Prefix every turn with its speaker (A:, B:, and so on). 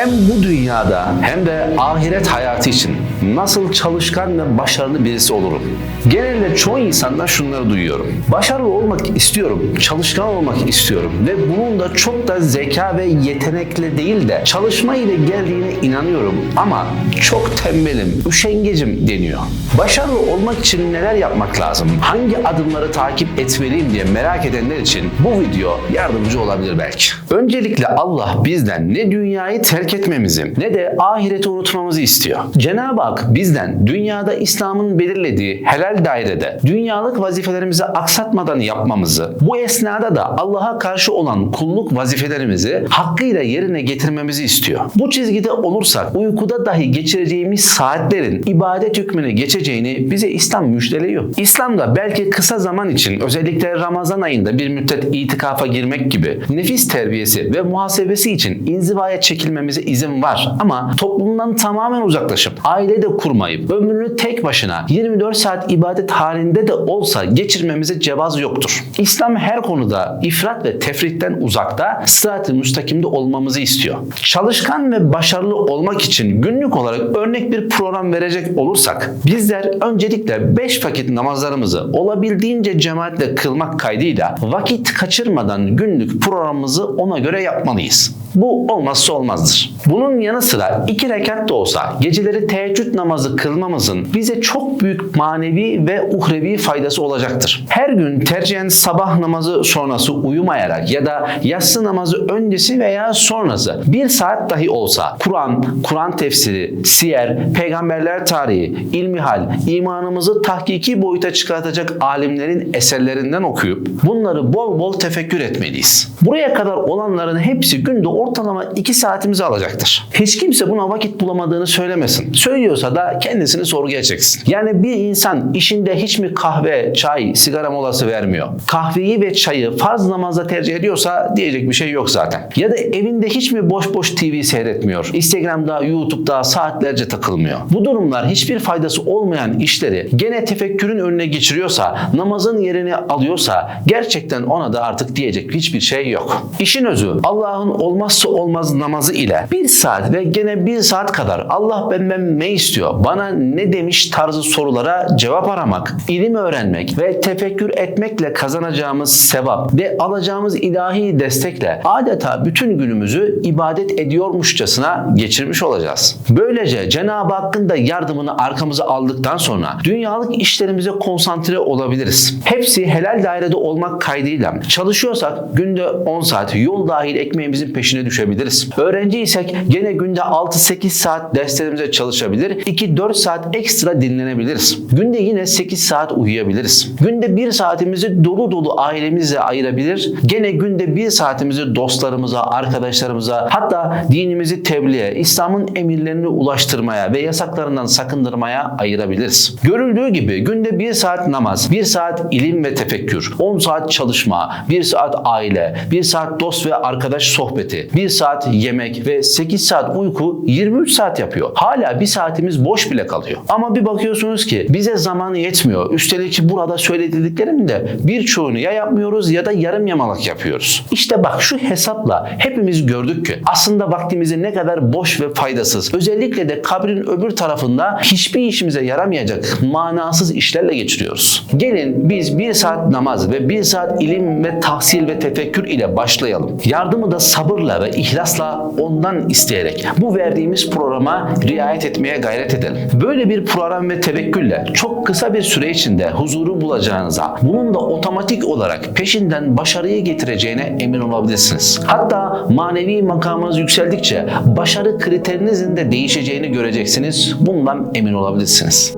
A: Hem bu dünyada hem de ahiret hayatı için nasıl çalışkan ve başarılı birisi olurum? Genelde çoğu insandan şunları duyuyorum. Başarılı olmak istiyorum, çalışkan olmak istiyorum ve bunun da çok da zeka ve yetenekle değil de çalışma ile geldiğine inanıyorum ama çok tembelim, üşengecim deniyor. Başarılı olmak için neler yapmak lazım? Hangi adımları takip etmeliyim diye merak edenler için bu video yardımcı olabilir belki. Öncelikle Allah bizden ne dünyayı terk etmemizi ne de ahireti unutmamızı istiyor. Cenab-ı Hak bizden dünyada İslam'ın belirlediği helal dairede dünyalık vazifelerimizi aksatmadan yapmamızı, bu esnada da Allah'a karşı olan kulluk vazifelerimizi hakkıyla yerine getirmemizi istiyor. Bu çizgide olursak uykuda dahi geçireceğimiz saatlerin ibadet hükmüne geçeceğini bize İslam müjdeliyor. İslam'da belki kısa zaman için özellikle Ramazan ayında bir müddet itikafa girmek gibi nefis terbiyesi ve muhasebesi için inzivaya çekilmemize izin var. Ama toplumdan tamamen uzaklaşıp aile de kurmayıp ömrünü tek başına 24 saat ibadet halinde de olsa geçirmemize cevaz yoktur. İslam her konuda ifrat ve tefritten uzakta, sırat-ı müstakimde olmamızı istiyor. Çalışkan ve başarılı olmak için günlük olarak örnek bir program verecek olursak bizler öncelikle 5 vakit namazlarımızı olabildiğince cemaatle kılmak kaydıyla vakit kaçırmadan günlük programımızı ona göre yapmalıyız. Bu olmazsa olmazdır. Bunun yanı sıra iki rekat da olsa geceleri teheccüd namazı kılmamızın bize çok büyük manevi ve uhrevi faydası olacaktır. Her gün tercihen sabah namazı sonrası uyumayarak ya da yatsı namazı öncesi veya sonrası bir saat dahi olsa Kur'an, Kur'an tefsiri, siyer, peygamberler tarihi, ilmihal, imanımızı tahkiki boyuta çıkartacak alimlerin eserlerinden okuyup bunları bol bol tefekkür etmeliyiz. Buraya kadar olanların hepsi günde ortalama 2 saatimizi alacaktır. Hiç kimse buna vakit bulamadığını söylemesin. Söylüyorsa da kendisini sorguya çeksin. Yani bir insan işinde hiç mi kahve, çay, sigara molası vermiyor? Kahveyi ve çayı farz namazda tercih ediyorsa diyecek bir şey yok zaten. Ya da evinde hiç mi boş boş TV seyretmiyor? Instagram'da, YouTube'da saatlerce takılmıyor. Bu durumlar hiçbir faydası olmayan işleri gene tefekkürün önüne geçiriyorsa, namazın yerini alıyorsa gerçekten ona da artık diyecek hiçbir şey yok. İşin özü Allah'ın olmazsa olmaz namazı ile bir saat ve gene bir saat kadar Allah benden ne istiyor, bana ne demiş tarzı sorulara cevap aramak, ilim öğrenmek ve tefekkür etmekle kazanacağımız sevap ve alacağımız ilahi destekle adeta bütün günümüzü ibadet ediyormuşçasına geçirmiş olacağız. Böylece Cenab-ı Hakk'ın da yardımını arkamıza aldıktan sonra dünyalık işlerimize konsantre olabiliriz. Hepsi helal dairede olmak kaydıyla çalışıyorsak günde 10 saat yol dahil ekmeğimizin peşine düşebiliriz. Öğrenciysek gene günde 6-8 saat derslerimize çalışabilir, 2-4 saat ekstra dinlenebiliriz. Günde yine 8 saat uyuyabiliriz. Günde 1 saatimizi dolu dolu ailemizle ayırabilir, gene günde 1 saatimizi dostlarımıza, arkadaşlarımıza, hatta dinimizi tebliğe, İslam'ın emirlerini ulaştırmaya ve yasaklarından sakındırmaya ayırabiliriz. Görüldüğü gibi günde 1 saat namaz, 1 saat ilim ve tefekkür, 10 saat çalışma, 1 saat aile, 1 saat dost ve arkadaş sohbeti, 1 saat yemek ve 8 saat uyku 23 saat yapıyor. Hala bir saatimiz boş bile kalıyor. Ama bir bakıyorsunuz ki bize zaman yetmiyor. Üstelik burada söylediklerimin de birçoğunu ya yapmıyoruz ya da yarım yamalak yapıyoruz. İşte bak şu hesapla hepimiz gördük ki aslında vaktimizi ne kadar boş ve faydasız, özellikle de kabrin öbür tarafında hiçbir işimize yaramayacak manasız işlerle geçiriyoruz. Gelin biz bir saat namaz ve bir saat ilim ve tahsil ve tefekkür ile başlayalım. Yardımı da sabırla ve ihlasla ondan isteyerek bu verdiğimiz programa riayet etmeye gayret edelim. Böyle bir program ve tevekkülle çok kısa bir süre içinde huzuru bulacağınıza, bunun da otomatik olarak peşinden başarıyı getireceğine emin olabilirsiniz. Hatta manevi makamınız yükseldikçe başarı kriterinizin de değişeceğini göreceksiniz. Bundan emin olabilirsiniz.